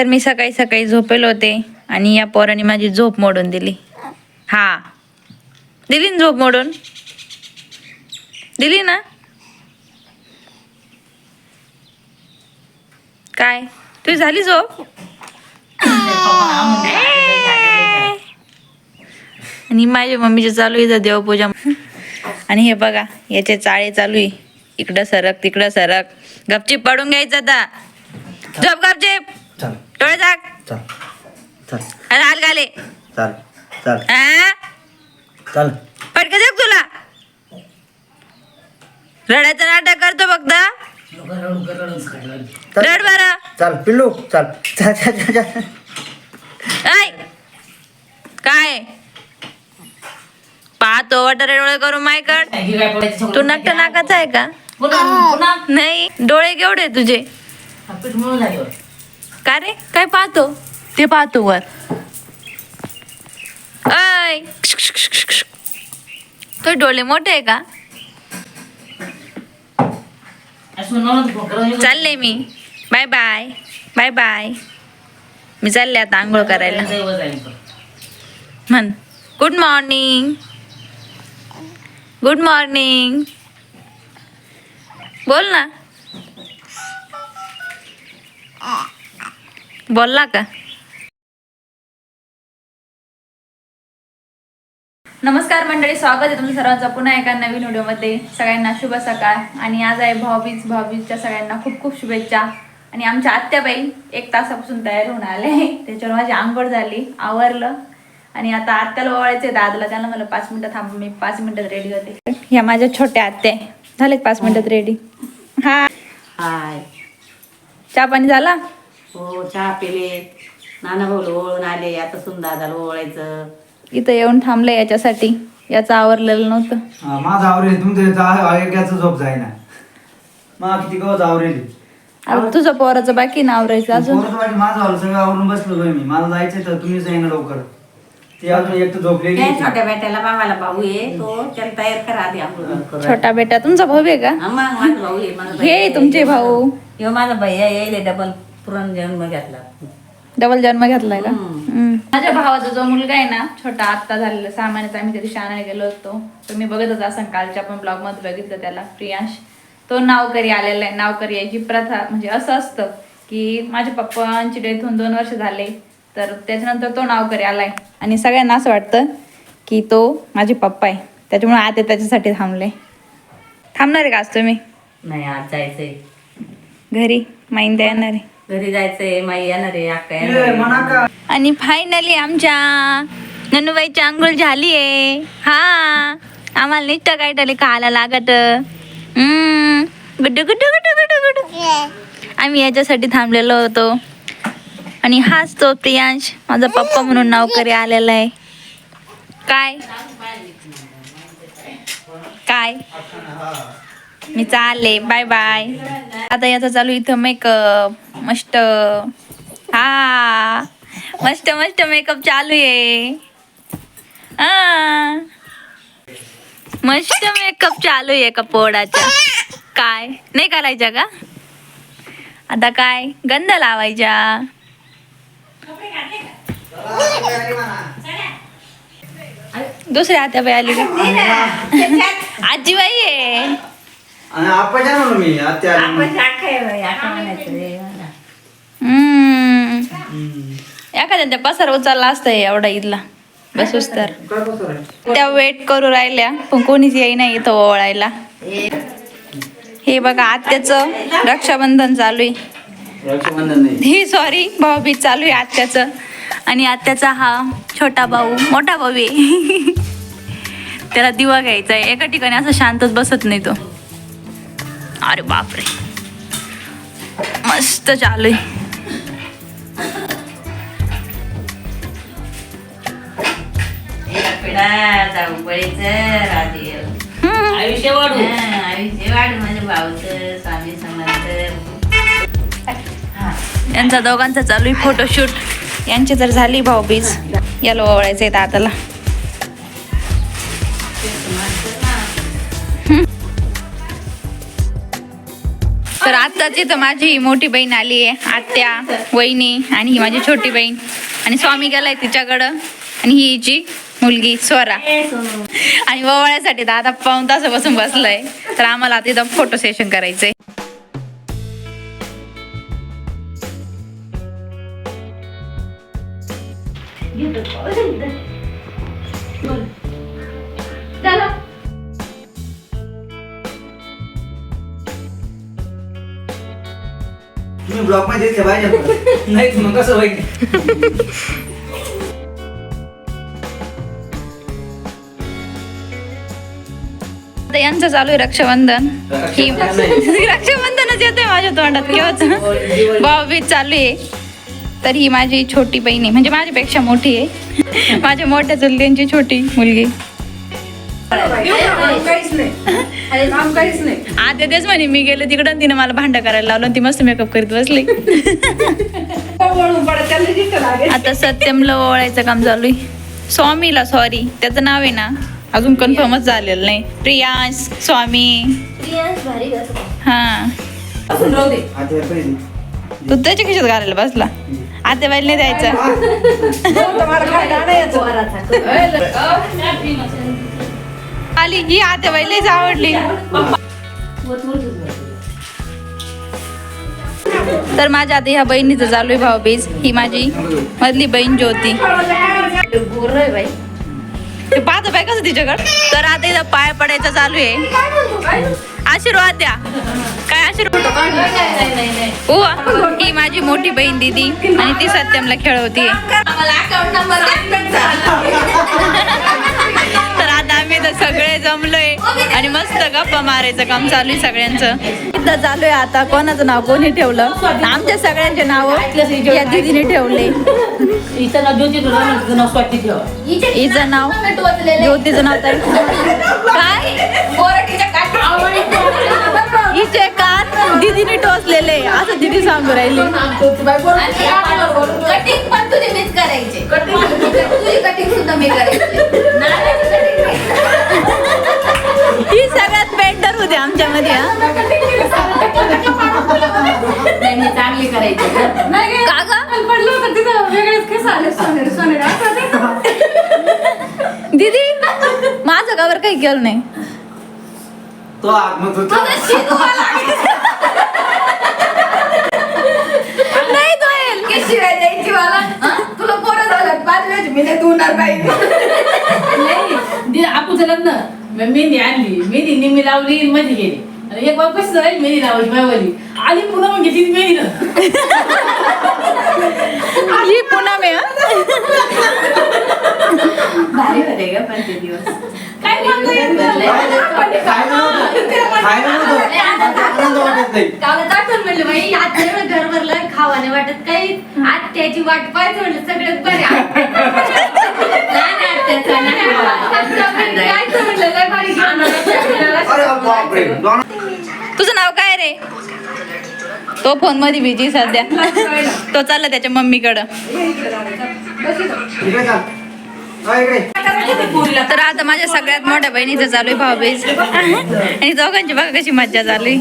तर मी सकाळी सकाळी झोपेल होते आणि या पोराने माझी झोप मोडून दिली. हा. दिली ना झोप मोडून? दिली ना? काय? तुझी झाली झोप? आणि माझ्या मम्मीचे चालू आहे देवपूजा. आणि हे बघा याचे चाळे चालू आहे. इकडं सरक तिकडं सरक. गपचीप पडून घ्यायचं आता. झोप गपचीप. चल. डोळे झाक. चल. चल. अरे हाल घाले. चल. चल. हा? चल. तुला. रडायचं नाटक करतो फक्त. चल. रड बरं. चल पिल्लू. चल. चल चल चल चल. ऐ. काय? पाहतो वटारे डोळे करून मायकड. तू नक्क नाकाचा आहे का? नाही. डोळे केवढे तुझे? का रे? काय पाहतो? ते पाहतो वर. अय तो डोळे मोठे आहे का? चालले मी. बाय बाय बाय बाय मी चालले आता आंघोळ करायला. म्हण. गुड मॉर्निंग गुड मॉर्निंग बोल ना. बोलला का? नमस्कार मंडळी स्वागत आहे तुमचं सर्वांचं पुन्हा एका नवीन व्हिडिओमध्ये. सगळ्यांना शुभ सकाळ. आणि आज आहे भाऊबीज भाऊबीजच्या सगळ्यांना खूप खूप शुभेच्छा. आणि आमच्या आत्याबाई एक तासापासून तयार होऊन आले त्याच्यावर माझी आंघोळ झाली आवरलं. आणि आता आत्याला ओवाळायचे दादाला. त्यांना मला पाच मिनिटं थांबून मी पाच मिनिटात रेडी होते. ह्या माझ्या छोट्या आत्या. झालेत पाच मिनिटात रेडी हा. हाय. चहा पाणी झाला? हो चहा पेले. नाना भाऊ ओळून आले. आता सुंदादाला ओळायचं. इथं येऊन थांबले याच्यासाठी. याचं आवरलेलं नव्हतं. हा, माझं आवरेल. तुमचं ऐकायचं झोप जाईना. किती गवत आवरेल? अरे तुझं पोराचं बाकी ना आवरायचं अजून. पोरं माझं आवरलं. सगळं आवरून बसलो मी. मला जायचंय तर तुम्हीच लवकर. ते अजून एक तर झोपलेली काय आहे. छोट्या बेट्याला भाऊ आहे. तो त्याला तयार करा आधी आंघोळ करू. छोटा बेटा तुमचा भाऊ आहे का? हा, मग माझा भाऊ आहे. माझा हे भैया आहे. तुमचे भाऊ. ह्यो माझा भैया येईल डबल पुरण जन्म घेतला. डबल जन्म घेतलाय का? हम्म. माझ्या भावाचा जो मुलगा आहे ना छोटा आत्ता झालेला सहा महिन्याचा आम्ही त्याची शाळेला गेलो होतो. तुम्ही बघतच असाल कालच्या पण ब्लॉगमध्ये बघितलं त्याला प्रियांश. तो नावकरी आलेला आहे. नावकरी याची प्रथा म्हणजे असं असतं की माझ्या पप्पांची डेथ होऊन दोन वर्ष झाले तर त्याच्यानंतर तो नावकरी आलाय. आणि सगळ्यांना असं वाटतं की तो माझे पप्पा आहे. त्याच्यामुळे आता त्याच्यासाठी थांबले. थांबणार आहे का आज तुम्ही? नाही आज जायचंय. घरी माहिती येणार आहे. घरी जायचंय माई येणार आहे अक्का येणार आणि फायनली आमच्या ननुबाईची आंघोळ झाली आहे हा आम्हाला नुसतं काय टाले खायला लागत. हम्म. गुड्डू गुड्डू गुड्डू गुड्डू गुड्डू. आम्ही याच्यासाठी थांबलेलो होतो. आणि हाच तो प्रियांश माझा पप्पा म्हणून नावकरी आलेला आहे. काय? काय? मी चालले. बाय बाय आता याचा चालू इथं मेकअप मस्त. हा. मस्त मस्त मेकअप चालू आहे. मस्त मेकअप चालू आहे कपोडाचा. काय? नाही करायचा का? आता काय? गंध लावायचा दुसऱ्या हात्या बाई आली का आजीबाई आहे. आणि आपाच्या म्हणून मी आत्या आली म्हणून. आपण अक्का आहे बाई, अक्का म्हणायचं रे मला. हम्म. हम्म. एखाद्या पसार उचलला असतं एवढा इथला. बसूस तर. काय? त्या वेट करू राहिल्या पण कोणीच येई नाही इथं ओळायला हे बघा आत्याचं रक्षाबंधन चालू आहे. रक्षाबंधन नाही. ही सॉरी भाऊबीज चालू आहे आत्याचं. आणि आत्याचा हा छोटा भाऊ मोठा भाऊ आहे. त्याला दिवा घ्यायचा आहे. एका ठिकाणी असं शांतच बसत नाही तो. अरे बापरे. मस्त चालू आहे. पिढा जाऊ पळीचं राधे हम्म. आयुष्य वाढू. आयुष्य वाढू माझ्या भाऊचं स्वामी समर्थ यांचा दोघांचा चालू आहे फोटोशूट यांची तर झाली भाऊबीज. याला ओवळायचं आहे दादाला. तर आत्ताच इथं माझी मोठी बहीण आली आहे आत्या वहिनी आणि ही माझी छोटी बहीण. आणि स्वामी गेलाय तिच्याकडं. आणि ही हिची मुलगी स्वरा. आणि ववळ्यासाठी दादा पाऊन तासापासून बसलाय. तर आम्हाला आता इथं फोटो सेशन करायचंय. ब्लॉकमध्ये नाही मग कसं होईल? आता यांचं चालू आहे रक्षाबंधन. ही रक्षाबंधनच येते माझ्या तोंडात केव्हाच? भाऊबीज चालू आहे. तर ही माझी छोटी बहीण म्हणजे माझ्यापेक्षा मोठी आहे. माझ्या मोठ्या चुलत्यांची छोटी मुलगी. आता तेच म्हणे मी गेलो तिकडं तिने मला भांडं करायला लावलं आणि ती मस्त मेकअप करीत बसली. आता सत्यमला ओळायचं काम चालू आहे. स्वामीला सॉरी त्याचं नाव आहे ना अजून कन्फर्मच झालेलं नाही. प्रियांश स्वामी. हा. हे. तू त्याच्या खिशात घालायला बसला. आता बाईल नाही द्यायचा. आली ही आत्या लईच आवडली. तर माझ्या आता ह्या बहिणीचं चालू आहे भाऊबीज ही माझी मधली बहीण ज्योती ते पाहतो बाय कसं तिच्याकडं. तर आता इथं पाय पडायचं चालू आहे. आशीर्वाद द्या. काय आशीर्वाद? ही माझी मोठी बहीण दिदी. आणि ती सत्यमला खेळवती आम्ही इथं सगळे जमलोय. आणि मस्त गप्पा मारायचं काम चालू आहे सगळ्यांचं. इथं चालू आहे आता कोणाचं नाव कोणी ठेवलं? आमच्या सगळ्यांचे नाव या दिदीने ठेवले. हिचं नाव ज्योतीचं नाव तर काय? हिचे कान दिदीने टोचलेले. असं दिदी सांगू राहिली. कटिंग पण तुझे मीच करायचे. कटिंग सुद्धा मी करायची. होते हा. का ग? दीदी माझं कावर काही केलं नाही. तो आग मग तो नाही तो येईल. की शिवाय द्यायची मला? हं? तुला पोरं झालं. पाच वेळेस मी नाही धुणार पाहिजे आपूचं लग्न. मी मेहंदी आणली मेहंदी निम्मी लावली मध्ये गेली आणि एक बाब कशी राहील मेहंदी लावायची मायवाली आली पुन्हा मग घेतली मेहंदी ही पुन्हा मे हा. भारी होते ग पण ते दिवस काय म्हणतो येत नाही. आठवण म्हणलं बाई आज एवढं घर भरलं खावाने वाटत काही आत्याची वाट पाहायचं म्हणलं सगळ्यात बरे नाही आत्याचं नाही जायचं म्हणलं लय भारी घेऊन अरे बापरे दोन- तुझं नाव काय रे? तो फोनमध्ये बिजी सध्या. तो चालला त्याच्या मम्मीकडं. तर आता माझ्या सगळ्यात मोठ्या बहिणीचं चालू आहे भाऊबीज आणि दोघांची बघा कशी मज्जा दे.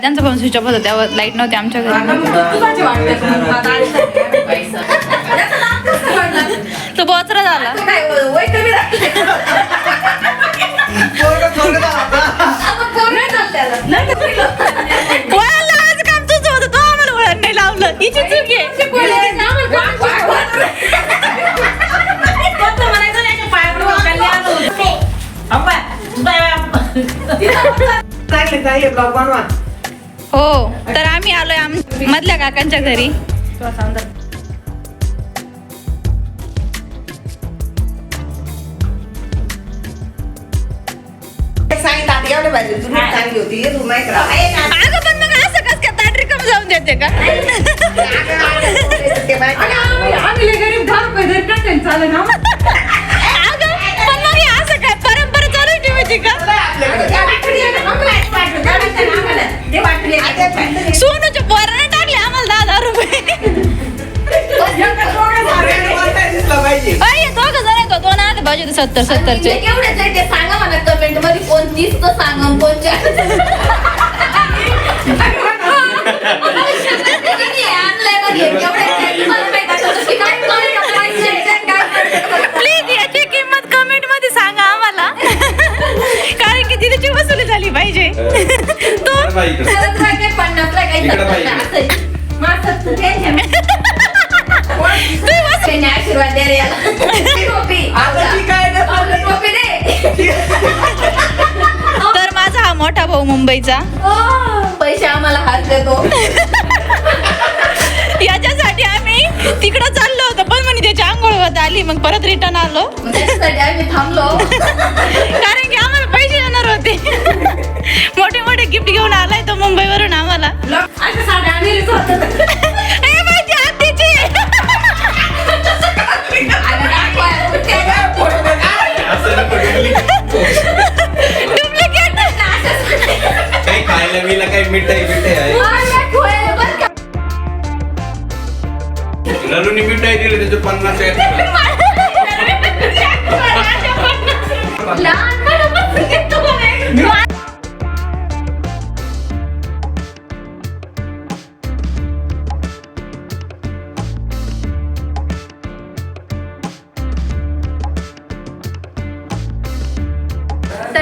त्यांचा फोन स्विच ऑफ होता तेव्हा लाइट नव्हती आमच्या घरी. तो बोचरा झाला. काय वय कमी राहते पोरगं थोरगं झालं हो तर आम्ही आलोय आम मधल्या काकांच्या घरी अगं पण मग असं कस का ताट रिकाम जाऊन देते का अगं पण मग हे असं काय परंपरा चालू ठेवायची का सत्तर सत्तरचे. आहे ते सांगा मला कमेंटमध्ये कोण तीस तर सांगा आणि कोण प्लीज याची किंमत कमेंटमध्ये सांगा आम्हाला. कारण की तिथे वसुली झाली पाहिजे. तो आशीर्वाद दे रे याला. टोपी टोपी दे तर माझा हा मोठा भाऊ मुंबईचा. पैसे आम्हाला हात देतो. याच्यासाठी आम्ही तिकडं चाललो होतो. पण म्हणे त्याची आंघोळ होत आली मग परत रिटर्न आलो. त्याच्यासाठी आम्ही थांबलो. कारण की आम्हाला पैसे येणार होते. मोठे मोठे गिफ्ट घेऊन आलाय तो मुंबईवरून आम्हाला. असं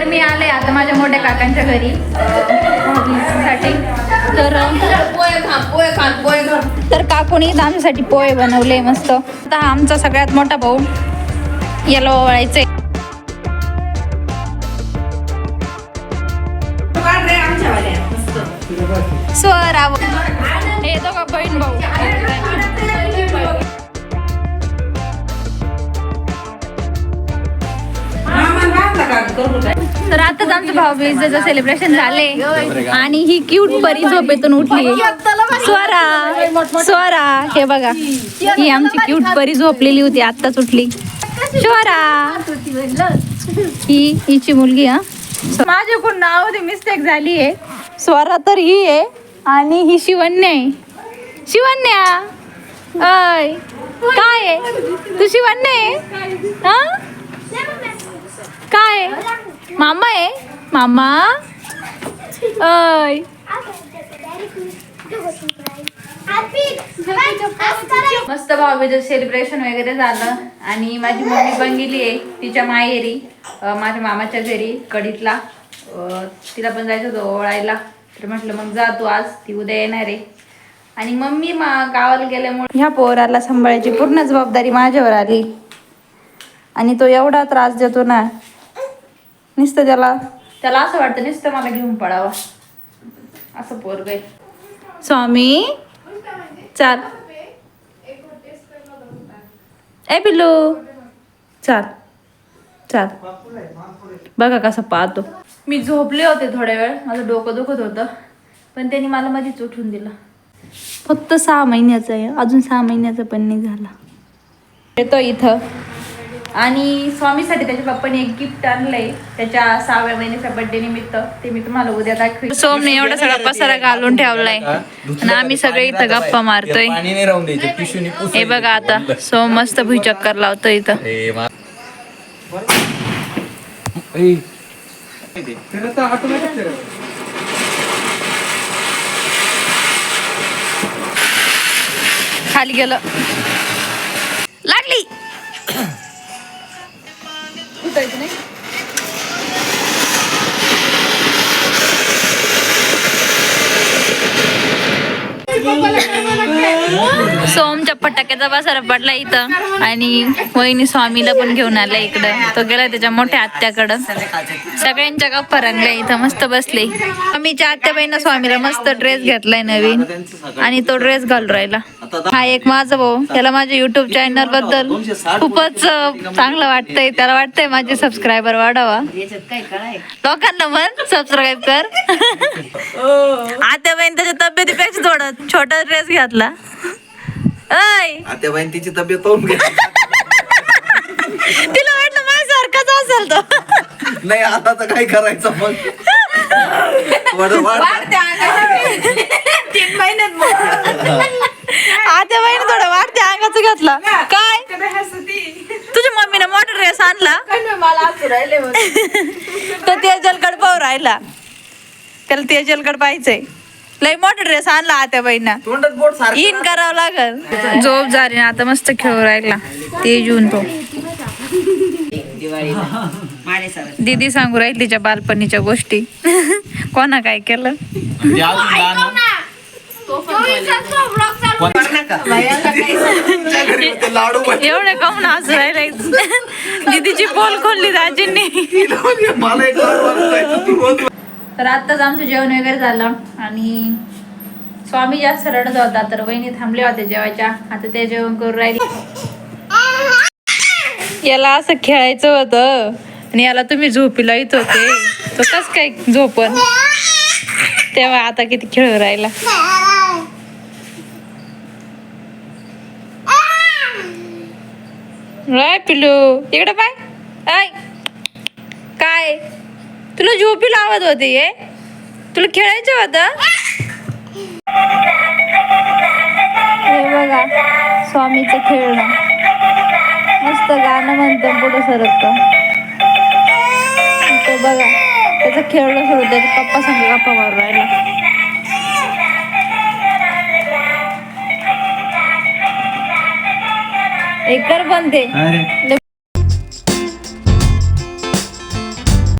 मी आले आता माझ्या मोठ्या काकांच्या घरी साठी तर पोहे पोहे तर काकूनी आमच्यासाठी पोहे बनवले मस्त. आता आमचा सगळ्यात मोठा भाऊ याला ओवाळायचे आमचं भाऊबीजेचं सेलिब्रेशन झाले आणि ही क्यूट परी झोपेतून उठली. स्वरा स्वरा हे बघा. ही आमची क्यूट परी झोपलेली होती आत्ताच उठली. स्वरा. ही हिची मुलगी हा. माझ्याकडून नाव मिस्टेक झाली आहे. स्वरा तर ही आहे आणि ही शिवन्या आहे. शिवन्या अय काय आहे? तू शिवन्या आहे? काय आहे? मामा आहे मामा? अय मस्त भाऊबीज सेलिब्रेशन वगैरे झालं. आणि माझी मम्मी पण गेली आहे तिच्या माहेरी माझ्या मामाच्या घरी कडीतला. तिला पण जायचं होतं ओळायला तर म्हटलं मग जातो आज ती उद्या येणार आहे. आणि मम्मी मा गावाला गेल्यामुळे ह्या पोराला सांभाळायची पूर्ण जबाबदारी माझ्यावर आली. आणि तो एवढा त्रास देतो ना नुसतं त्याला. त्याला असं वाटतं नुसतं मला घेऊन पडावं असं पोरग स्वामी चाल. ए पिल्लू. चाल. चाल. बघा कसं पाहतो. मी झोपले होते थोड्या वेळ. माझं डोकं दुखत होतं. पण त्यांनी मला मध्येच उठून दिलं. फक्त सहा महिन्याचं आहे. अजून सहा महिन्याचा पण नाही झाला. येतो इथं. आणि स्वामीसाठी त्याच्या पप्पाने एक गिफ्ट आणलंय. त्याच्या सहाव्या महिन्याच्या बर्थडे निमित्त. ते मी तुम्हाला उद्या दाखवेन. सोमने एवढा सगळा पसारा घालून ठेवलाय. आणि आम्ही सगळे इथं गप्पा मारतोय. पाणी नाही राहून द्यायचे पिशूनी हे बघा आता सोम मस्त भुईचक्कर लावतो इथं. खाली गेलं. लागली. उठायचं नाही. सोमच्या फटाक्याचा बसारा पडला इथं आणि वहिनी स्वामीला पण घेऊन आला इकडं. तो गेला त्याच्या मोठ्या आत्याकडं. सगळ्यांच्या गप्पा रंगल्या इथं मस्त बसले. स्वामीच्या आत्याबाईनं स्वामीला मस्त ड्रेस घेतलाय नवीन आणि तो ड्रेस घालून राहिला. हा एक माझा भाऊ. त्याला माझ्या युट्यूब चॅनलबद्दल खूपच चांगलं वाटतंय. त्याला वाटतंय माझे सबस्क्रायबर वाढावा. लोकांना म्हण सबस्क्राईब कर. आता बहीण त्याच्या तब्येतीपेक्षा थोडा छोटा ड्रेस घातला. बाई तिची तब्येत पाहून तिला वाटलं माझ्यासारखाच असेल तो. नाही आता तर काय करायचं मग? वाढ- वाढ. तीन महिन्यात आता बहीण थोडा वाढत्या अंगाचं घातला. काय? तुझ्या मम्मीने मोठा ड्रेस आणला. तो तेजलकड पाहू राहिला. त्याला तेजलकड पाहिजे लय मोठा ड्रेस आणला बोट सारखं इन करावं लागल. झोप झाली ना आता मस्त खेळू राहिला. ते जून तो दीदी सांगू राहील तिच्या बालपणीच्या गोष्टी. कोणा काय केलं? लाडू एवढे काऊन हसू राहिले दीदीची पोल खोलली दाजींनी. तर आताच आमचं जेवण वगैरे झालं आणि स्वामी जास्त रडत होता तर वहिनी थांबले होते जेवायच्या. आता ते जेवण करून राहिले. याला असं खेळायचं होतं आणि याला तुम्ही झोपी येत होते. तो कस काय झोपन तेव्हा आता किती खेळू राहिला. राय पिलू इकडे पाय. आय काय? तुला झोपी लावत होती ये. तुला खेळायचं होतं? हे बघा स्वामीचं खेळणं. मस्त गाणं म्हणतं पुढे सरत तो बघा. त्याचं खेळणं सोडून त्याच्या पप्पा संग गप्पा मारून राहिला एक कर पण ते अरे लय